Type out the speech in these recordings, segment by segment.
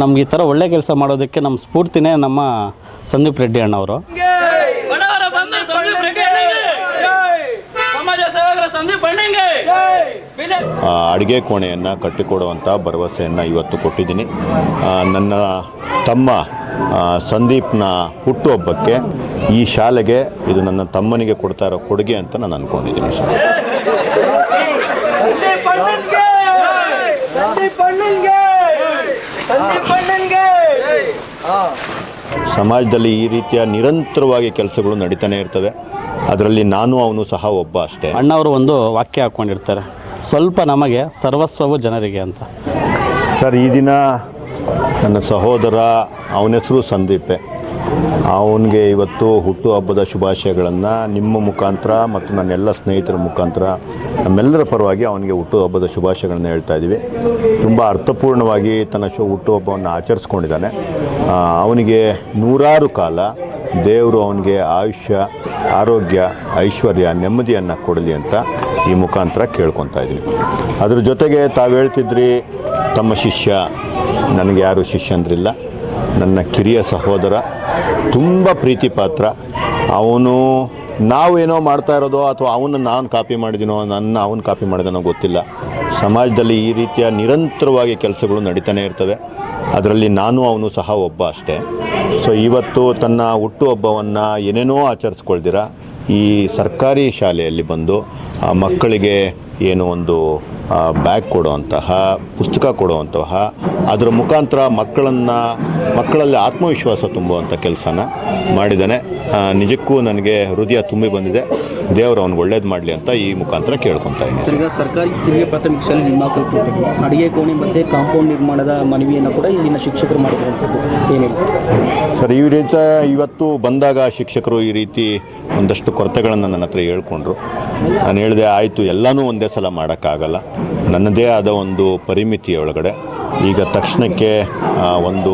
ನಮ್ಗೆ ಈ ಥರ ಒಳ್ಳೆ ಕೆಲಸ ಮಾಡೋದಕ್ಕೆ ನಮ್ಮ ಸ್ಫೂರ್ತಿನೇ ನಮ್ಮ ಸಂದೀಪ್ ರೆಡ್ಡಿ ಅಣ್ಣವರು. ಅಡುಗೆ ಕೋಣೆಯನ್ನು ಕಟ್ಟಿಕೊಡುವಂಥ ಭರವಸೆಯನ್ನು ಇವತ್ತು ಕೊಟ್ಟಿದ್ದೀನಿ. ನನ್ನ ತಮ್ಮ ಸಂದೀಪ್ನ ಹುಟ್ಟುಹಬ್ಬಕ್ಕೆ ಈ ಶಾಲೆಗೆ ಇದು ನನ್ನ ತಮ್ಮನಿಗೆ ಕೊಡ್ತಾ ಇರೋ ಕೊಡುಗೆ ಅಂತ ನಾನು ಅಂದ್ಕೊಂಡಿದ್ದೀನಿ ಸರ್ ಸಂದೀಪ್ ಅಣ್ಣನ್ಗೆ ಸಂದೀಪ್ ಅಣ್ಣನ್ಗೆ ಸಂದೀಪ್ ಅಣ್ಣನ್ಗೆ ಸಮಾಜದಲ್ಲಿ ಈ ರೀತಿಯ ನಿರಂತರವಾಗಿ ಕೆಲಸಗಳು ನಡೀತಾನೆ ಇರ್ತವೆ. ಅದರಲ್ಲಿ ನಾನು ಅವನು ಸಹ ಒಬ್ಬ ಅಷ್ಟೇ. ಅಣ್ಣವರು ಒಂದು ವಾಕ್ಯ ಹಾಕ್ಕೊಂಡಿರ್ತಾರೆ ಸ್ವಲ್ಪ ನಮಗೆ ಸರ್ವಸ್ವವು ಜನರಿಗೆ ಅಂತ. ಸರ್ ಈ ದಿನ ನನ್ನ ಸಹೋದರ ಅವನ ಹೆಸರು ಸಂದೀಪೆ. ಅವನಿಗೆ ಇವತ್ತು ಹುಟ್ಟುಹಬ್ಬದ ಶುಭಾಶಯಗಳನ್ನು ನಿಮ್ಮ ಮುಖಾಂತರ ಮತ್ತು ನನ್ನೆಲ್ಲ ಸ್ನೇಹಿತರ ಮುಖಾಂತರ ನಮ್ಮೆಲ್ಲರ ಪರವಾಗಿ ಅವನಿಗೆ ಹುಟ್ಟುಹಬ್ಬದ ಶುಭಾಶಯಗಳನ್ನು ಹೇಳ್ತಾ ಇದ್ದೀವಿ. ತುಂಬ ಅರ್ಥಪೂರ್ಣವಾಗಿ ತನ್ನ ಶೋ ಹುಟ್ಟುಹಬ್ಬವನ್ನು ಆಚರಿಸ್ಕೊಂಡಿದ್ದಾನೆ. ಅವನಿಗೆ ನೂರಾರು ಕಾಲ ದೇವರು ಅವನಿಗೆ ಆಯುಷ್ಯ, ಆರೋಗ್ಯ, ಐಶ್ವರ್ಯ, ನೆಮ್ಮದಿಯನ್ನು ಕೊಡಲಿ ಅಂತ ಈ ಮುಖಾಂತರ ಕೇಳ್ಕೊತಾ ಇದ್ದೀನಿ. ಅದ್ರ ಜೊತೆಗೆ ತಾವು ಹೇಳ್ತಿದ್ರಿ, ತಮ್ಮ ಶಿಷ್ಯ. ನನಗೆ ಯಾರು ಶಿಷ್ಯಂದ್ರಿಲ್ಲ ನನ್ನ ಕಿರಿಯ ಸಹೋದರ, ತುಂಬ ಪ್ರೀತಿ ಪಾತ್ರ. ಅವನು ನಾವೇನೋ ಮಾಡ್ತಾ ಇರೋದೋ ಅಥವಾ ಅವನ್ನ ನಾನು ಕಾಪಿ ಮಾಡಿದ್ದೀನೋ ನನ್ನ ಅವನು ಕಾಪಿ ಮಾಡಿದನೋ ಗೊತ್ತಿಲ್ಲ. ಸಮಾಜದಲ್ಲಿ ಈ ರೀತಿಯ ನಿರಂತರವಾಗಿ ಕೆಲಸಗಳು ನಡೀತಾನೆ ಇರ್ತವೆ. ಅದರಲ್ಲಿ ನಾನು ಅವನು ಸಹ ಒಬ್ಬ ಅಷ್ಟೇ. ಸೊ ಇವತ್ತು ತನ್ನ ಹುಟ್ಟುಹಬ್ಬವನ್ನು ಏನೇನೋ ಆಚರಿಸ್ಕೊಳ್ದಿರ, ಈ ಸರ್ಕಾರಿ ಶಾಲೆಯಲ್ಲಿ ಬಂದು ಮಕ್ಕಳಿಗೆ ಏನು ಒಂದು ಬ್ಯಾಗ್ ಕೊಡುವಂತಹ, ಪುಸ್ತಕ ಕೊಡುವಂತಹ, ಅದರ ಮುಖಾಂತರ ಮಕ್ಕಳನ್ನು, ಮಕ್ಕಳಲ್ಲಿ ಆತ್ಮವಿಶ್ವಾಸ ತುಂಬುವಂಥ ಕೆಲಸನ ಮಾಡಿದ್ದಾನೆ. ನಿಜಕ್ಕೂ ನನಗೆ ಹೃದಯ ತುಂಬಿ ಬಂದಿದೆ. ದೇವರು ಅವ್ನು ಒಳ್ಳೇದು ಮಾಡಲಿ ಅಂತ ಈ ಮುಖಾಂತರ ಕೇಳ್ಕೊತಾ ಇದ್ದೀನಿ ಈಗ ಸರ್ಕಾರಿ ಕಿರಿಯ ಪ್ರಾಥಮಿಕ ಶಾಲೆ ನಿರ್ಮಾಕರು ಅಡಿಗೆ ಕೋಣೆ ಮತ್ತು ಕಾಂಪೌಂಡ್ ನಿರ್ಮಾಣದ ಮನವಿಯನ್ನು ಕೂಡ ಇಲ್ಲಿನ ಶಿಕ್ಷಕರು ಮಾಡಿರುವಂಥದ್ದು ಏನು ಸರ್ ಈ ರೀತಿ ಇವತ್ತು ಬಂದಾಗ ಶಿಕ್ಷಕರು ಈ ರೀತಿ ಒಂದಷ್ಟು ಕೊರತೆಗಳನ್ನು ನನ್ನ ಹತ್ರ ಹೇಳ್ಕೊಂಡ್ರು. ನಾನು ಹೇಳಿದೆ ಆಯಿತು ಎಲ್ಲನೂ ಒಂದೇ ಸಲ ಮಾಡೋಕ್ಕಾಗಲ್ಲ. ನನ್ನದೇ ಆದ ಒಂದು ಪರಿಮಿತಿ ಒಳಗಡೆ. ಈಗ ತಕ್ಷಣಕ್ಕೆ ಒಂದು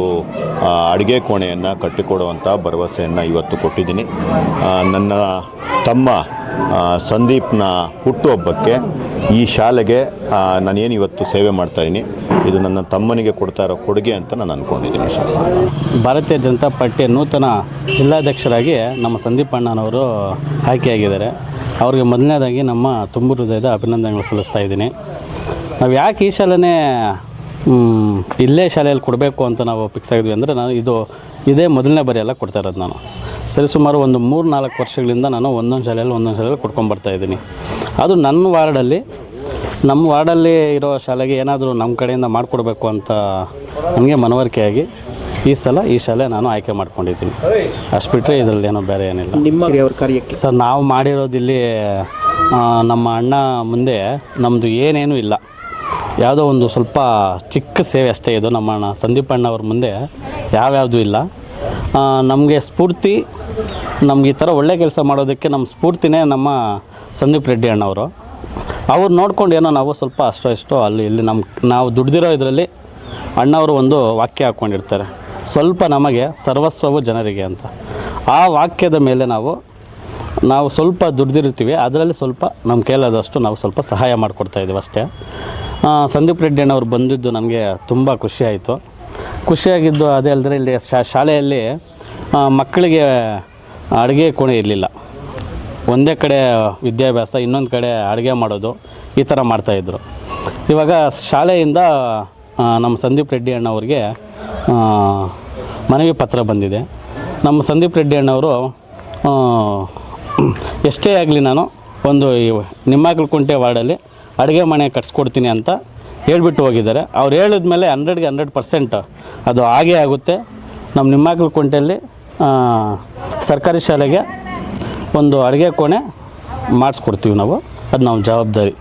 ಅಡುಗೆ ಕೋಣೆಯನ್ನು ಕಟ್ಟಿಕೊಡುವಂಥ ಭರವಸೆಯನ್ನು ಇವತ್ತು ಕೊಟ್ಟಿದ್ದೀನಿ. ನನ್ನ ತಮ್ಮ ಸಂದೀಪ್ನ ಹುಟ್ಟುಹಬ್ಬಕ್ಕೆ ಈ ಶಾಲೆಗೆ ನಾನೇನು ಇವತ್ತು ಸೇವೆ ಮಾಡ್ತಾಯಿದ್ದೀನಿ ಇದು ನನ್ನ ತಮ್ಮನಿಗೆ ಕೊಡ್ತಾ ಇರೋ ಕೊಡುಗೆ ಅಂತ ನಾನು ಅಂದ್ಕೊಂಡಿದ್ದೀನಿ ಸರ್. ಭಾರತೀಯ ಜನತಾ ಪಾರ್ಟಿಯ ನೂತನ ಜಿಲ್ಲಾಧ್ಯಕ್ಷರಾಗಿ ನಮ್ಮ ಸಂದೀಪ್ ಅಣ್ಣನವರು ಆಯ್ಕೆಯಾಗಿದ್ದಾರೆ. ಅವ್ರಿಗೆ ಮೊದಲನೇದಾಗಿ ನಮ್ಮ ತುಂಬು ಹೃದಯದ ಅಭಿನಂದನೆಗಳು ಸಲ್ಲಿಸ್ತಾ ಇದ್ದೀನಿ. ನಾವು ಯಾಕೆ ಈ ಶಾಲೆನೇ ಇಲ್ಲೇ ಶಾಲೆಯಲ್ಲಿ ಕೊಡಬೇಕು ಅಂತ ನಾವು ಫಿಕ್ಸ್ ಆಗಿದ್ವಿ ಅಂದರೆ ನಾನು ಇದು, ಇದೇ ಮೊದಲನೇ ಬಾರಿ ಎಲ್ಲ ಕೊಡ್ತಾ ಇರೋದು ನಾನು. ಸರಿಸುಮಾರು ಒಂದು ಮೂರು ನಾಲ್ಕು ವರ್ಷಗಳಿಂದ ನಾನು ಒಂದೊಂದು ಶಾಲೆಯಲ್ಲಿ ಒಂದೊಂದು ಶಾಲೆಯಲ್ಲಿ ಕೊಡ್ಕೊಂಬರ್ತಾ ಇದ್ದೀನಿ. ಅದು ನನ್ನ ವಾರ್ಡಲ್ಲಿ ನಮ್ಮ ವಾರ್ಡಲ್ಲಿ ಇರೋ ಶಾಲೆಗೆ ಏನಾದರೂ ನಮ್ಮ ಕಡೆಯಿಂದ ಮಾಡಿಕೊಡ್ಬೇಕು ಅಂತ ನನಗೆ ಮನವರಿಕೆಯಾಗಿ ಈ ಸಲ ಈ ಶಾಲೆ ನಾನು ಆಯ್ಕೆ ಮಾಡ್ಕೊಂಡಿದ್ದೀನಿ. ಅಷ್ಟು ಬಿಟ್ಟರೆ ಇದರಲ್ಲಿ ಏನೋ ಬೇರೆ ಏನಿಲ್ಲ. ನಿಮ್ಮ ಕಾರ್ಯಕ್ಕೆ? ಸರ್ ನಾವು ಮಾಡಿರೋದು ಇಲ್ಲಿ ನಮ್ಮ ಅಣ್ಣ ಮುಂದೆ ನಮ್ಮದು ಏನೇನೂ ಇಲ್ಲ. ಯಾವುದೋ ಒಂದು ಸ್ವಲ್ಪ ಚಿಕ್ಕ ಸೇವೆ ಅಷ್ಟೇ ಇದು. ನಮ್ಮ ಅಣ್ಣ ಸಂದೀಪ್ ಅಣ್ಣ ಅವ್ರ ಮುಂದೆ ಯಾವ್ಯಾವುದೂ ಇಲ್ಲ. ನಮಗೆ ಸ್ಫೂರ್ತಿ, ನಮ್ಗೆ ಈ ಥರ ಒಳ್ಳೆ ಕೆಲಸ ಮಾಡೋದಕ್ಕೆ ನಮ್ಮ ಸ್ಫೂರ್ತಿನೇ ನಮ್ಮ ಸಂದೀಪ್ ರೆಡ್ಡಿ ಅಣ್ಣವರು. ಅವ್ರು ನೋಡ್ಕೊಂಡು ಏನೋ ನಾವು ಸ್ವಲ್ಪ ಅಷ್ಟೋ ಇಷ್ಟೋ ಅಲ್ಲಿ ಇಲ್ಲಿ ನಮ್ಮ ನಾವು ದುಡ್ದಿರೋ ಇದರಲ್ಲಿ ಅಣ್ಣವರು ಒಂದು ವಾಕ್ಯ ಹಾಕ್ಕೊಂಡಿರ್ತಾರೆ ಸ್ವಲ್ಪ ನಮಗೆ ಸರ್ವಸ್ವವು ಜನರಿಗೆ ಅಂತ. ಆ ವಾಕ್ಯದ ಮೇಲೆ ನಾವು ನಾವು ಸ್ವಲ್ಪ ದುಡ್ದಿರ್ತೀವಿ ಅದರಲ್ಲಿ ಸ್ವಲ್ಪ ನಮ್ಮ ಕೇಳೋದಷ್ಟು ನಾವು ಸ್ವಲ್ಪ ಸಹಾಯ ಮಾಡಿಕೊಡ್ತಾ ಇದ್ದೀವಿ ಅಷ್ಟೇ. ಸಂದೀಪ್ ರೆಡ್ಡಿ ಅಣ್ಣವ್ರು ಬಂದಿದ್ದು ನನಗೆ ತುಂಬ ಖುಷಿಯಾಯಿತು ಖುಷಿಯಾಗಿದ್ದು ಅದೇ ಅಲ್ಲದೆ ಇಲ್ಲಿ ಶಾಲೆಯಲ್ಲಿ ಮಕ್ಕಳಿಗೆ ಅಡುಗೆ ಕೋಣೆ ಇರಲಿಲ್ಲ. ಒಂದೇ ಕಡೆ ವಿದ್ಯಾಭ್ಯಾಸ, ಇನ್ನೊಂದು ಕಡೆ ಅಡುಗೆ ಮಾಡೋದು, ಈ ಥರ ಮಾಡ್ತಾಯಿದ್ರು ಇವಾಗ ಶಾಲೆಯಿಂದ ನಮ್ಮ ಸಂದೀಪ್ ರೆಡ್ಡಿ ಅಣ್ಣವ್ರಿಗೆ ಮನವಿ ಪತ್ರ ಬಂದಿದೆ. ನಮ್ಮ ಸಂದೀಪ್ ರೆಡ್ಡಿ ಅಣ್ಣವರು ಎಷ್ಟೇ ಆಗಲಿ ನಾನು ಒಂದು ಈ ನಿಮ್ಮಾಗಲಕುಂಟೆ ವಾರ್ಡಲ್ಲಿ ಅಡುಗೆ ಮನೆ ಕಟ್ಸ್ಕೊಡ್ತೀನಿ ಅಂತ ಹೇಳ್ಬಿಟ್ಟು ಹೋಗಿದ್ದಾರೆ. ಅವ್ರು ಹೇಳಿದ್ಮೇಲೆ ಹಂಡ್ರೆಡ್ಗೆ ಹಂಡ್ರೆಡ್ ಪರ್ಸೆಂಟ್ ಅದು ಹಾಗೇ ಆಗುತ್ತೆ. ನಮ್ಮ ನಿಮ್ಮಾಗಲಕುಂಟೆಯಲ್ಲಿ ಕುಂಟೆಯಲ್ಲಿ ಸರ್ಕಾರಿ ಶಾಲೆಗೆ ಒಂದು ಅಡುಗೆ ಕೋಣೆ ಮಾಡಿಸ್ಕೊಡ್ತೀವಿ ನಾವು. ಅದು ನಮ್ಮ ಜವಾಬ್ದಾರಿ.